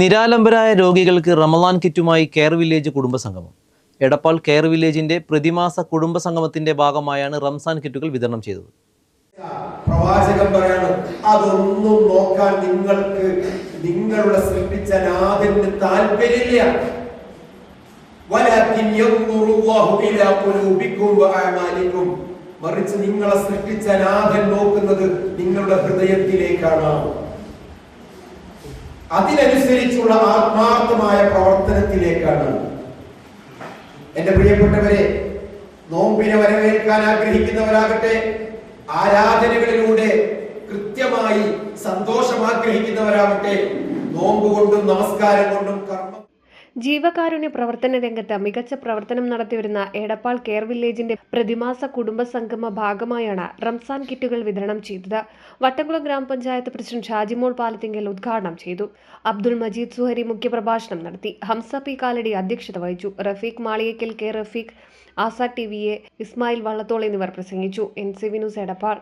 നിരാലംബരായ രോഗികൾക്ക് റമദാൻ കിറ്റുമായി care village കുടുംബസംഗമം. എടപ്പാൾ കെയർ വില്ലേജിന്റെ പ്രതിമാസ കുടുംബസംഗമത്തിന്റെ ഭാഗമായാണ് റംസാൻ കിറ്റുകൾ വിതരണം ചെയ്തത്. പ്രവാചകൻ പറയാണ് അതൊന്നും നോക്കാൻ നിങ്ങൾക്ക് നിങ്ങളുടെ സൃഷ്ടിച്ച നാഥന് താല്പര്യമില്ല. മറിച്ച് നിങ്ങളെ സൃഷ്ടിച്ച നാഥൻ നോക്കുന്നത് നിങ്ങളുടെ ഹൃദയത്തിലേക്കാണ്. അതിനനുസരിച്ചുള്ള ആത്മാർത്ഥമായ പ്രവർത്തനത്തിലേക്കാണ് എന്റെ പ്രിയപ്പെട്ടവരെ നോമ്പിനെ വരവേൽക്കാൻ ആഗ്രഹിക്കുന്നവരാകട്ടെ ആരാധനകളിലൂടെ കൃത്യമായി സന്തോഷം ആഗ്രഹിക്കുന്നവരാകട്ടെ നോമ്പ് കൊണ്ടും നമസ്കാരം കൊണ്ടും കർമ്മം ജീവകാരുണ്യ പ്രവർത്തന രംഗത്ത് മികച്ച പ്രവർത്തനം നടത്തിവരുന്ന എടപ്പാൾ കെയർ വില്ലേജിന്റെ പ്രതിമാസ കുടുംബ സംഗമ ഭാഗമായാണ് റംസാൻ കിറ്റുകൾ വിതരണം ചെയ്തത്. വട്ടംകുളം ഗ്രാമപഞ്ചായത്ത് പ്രസിഡന്റ് ഷാജിമോൾ പാലത്തിങ്കൽ ഉദ്ഘാടനം ചെയ്തു. അബ്ദുൾ മജീദ് സുഹരി മുഖ്യപ്രഭാഷണം നടത്തി. ഹംസ പി കാലടി അധ്യക്ഷത വഹിച്ചു. Rafeeq Maliyakkal K Rafeeq Azad T V A Ismail Vallathol എന്നിവർ പ്രസംഗിച്ചു. N C V news Edappal.